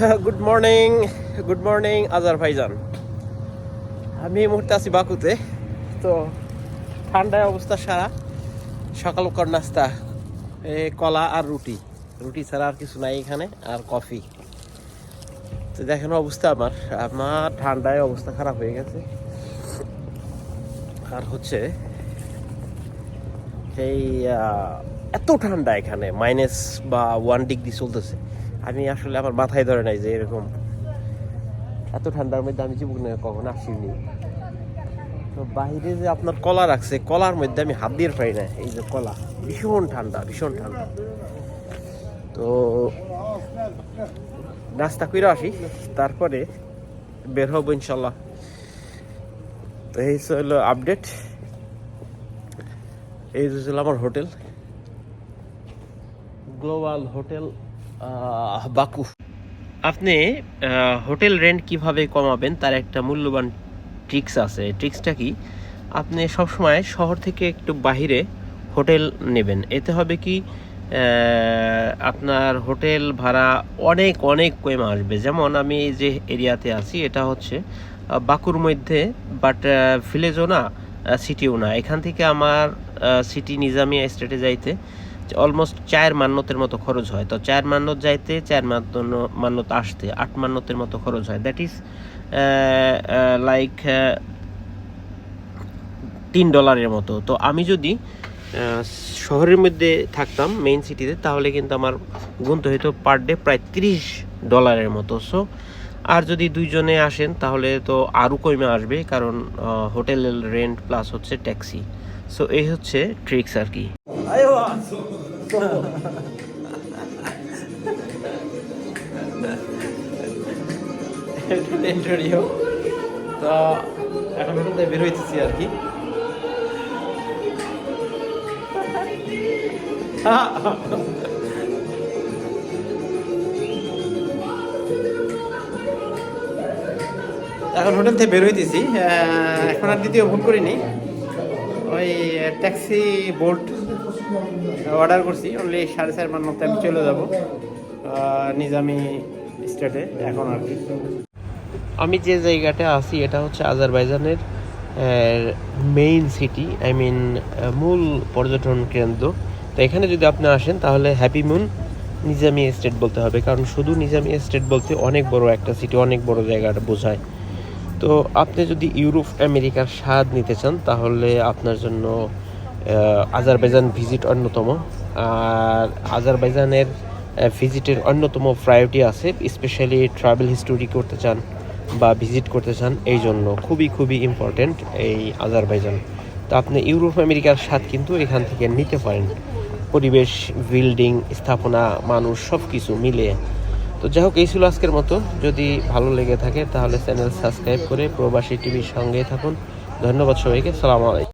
Good morning good morning আজার ভাইজান আমি এই মুহূর্তে আছি বাকুতে। তো ঠান্ডায় অবস্থা সারা। সকালকার নাস্তা কলা আর রুটি। রুটি ছাড়া আর কিছু নাই এখানে, আর কফি। তো দেখেন অবস্থা আমার। আমার ঠান্ডায় অবস্থা খারাপ হয়ে গেছে। আর হচ্ছে, এই এত ঠান্ডা এখানে। মাইনাস বা ওয়ান ডিগ্রি চলতেছে। আমি আসলে আমার মাথায় ধরে নাই যে এরকম এত ঠান্ডার মধ্যে আমি জীবনে কখনো আসিনি। তো বাইরে যে আপনার কলা রাখছে, কলার মধ্যে আমি হাত দিয়ে পাই না, এই যে কলা, ভীষণ ঠান্ডা ভীষণ ঠান্ডা। তো নাস্তা করে আসি, তারপরে বের হব ইনশাল্লাহ। তো এই হলো আপডেট এই ছিল আমার হোটেল গ্লোবাল হোটেল বাকু। আপনি হোটেল রেন্ট কীভাবে কমাবেন তার একটা মূল্যবান ট্রিক্স আছে। ট্রিক্সটা কি? আপনি সবসময় শহর থেকে একটু বাহিরে হোটেল নেবেন। এতে হবে কি আপনার হোটেল ভাড়া অনেক অনেক কমে আসবে। যেমন আমি যে এরিয়াতে আছি, এটা হচ্ছে বাকুর মধ্যে বাট ভিলেজও না সিটিও না। এখান থেকে আমার সিটি নিজামিয়া স্টেটে যাইতে অলমোস্ট চার মান্যতের মতো খরচ হয়। তো চার মান্যত যাইতে মান্য মান্যত আসতে, আট মান্যতের মতো খরচ হয়। দ্যাট ইজ লাইক তিন ডলারের মতো। তো আমি যদি শহরের মধ্যে থাকতাম মেইন সিটিতে তাহলে কিন্তু আমার গুনতে হইতো পার ডে প্রায় তিরিশ ডলারের মতো। সো আর যদি দুইজনে আসেন, তাহলে তো আরও কমে আসবে, কারণ হোটেলের রেন্ট প্লাস হচ্ছে ট্যাক্সি সো এই হচ্ছে ট্রিক্স আর কি। ইন্টারভিউ তো এখন হোটেল থেকে বের হইতেছি আর কি। এখন হোটেল থেকে বের হইতেছি। এখন আর দ্বিতীয় ভুল করিনি। ওই ট্যাক্সি বোল্ট অর্ডার করছি অনলি সাড়ে চার মান মতো আমি চলে যাব নিজামি স্টেটে, এখন আর কি। আমি যে জায়গাটা আছি, এটা হচ্ছে আজারবাইজানের মেইন সিটি আই মিন মূল পর্যটন কেন্দ্র। তো এখানে যদি আপনি আসেন, তাহলে হ্যাপি মুন নিজামি স্টেট বলতে হবে, কারণ শুধু নিজামি স্টেট বলতে অনেক বড় একটা সিটি অনেক বড় জায়গাটা বোঝায়। তো আপনি যদি ইউরোপ আমেরিকার স্বাদ নিতে চান, তাহলে আপনার জন্য আজারবাইজান ভিজিট অন্যতম। আর আজারবাইজানের ভিজিটের অন্যতম প্রায়োরিটি আছে স্পেশালি ট্রাভেল হিস্টোরি করতে চান বা ভিজিট করতে চান, এই জন্য খুবই খুবই ইম্পর্ট্যান্ট এই আজারবাইজান। তো আপনি ইউরোপ, আমেরিকার স্বাদ কিন্তু এখান থেকে নিতে পারেন। পরিবেশ বিল্ডিং স্থাপনা, মানুষ সব কিছু মিলিয়ে তো যাই হোক, এই ছিল আজকের মতো। যদি ভালো লেগে থাকে, তাহলে চ্যানেল সাবস্ক্রাইব করে প্রবাসী টিভির সঙ্গে থাকুন। ধন্যবাদ সবাইকে। সালাম আলাইকুম।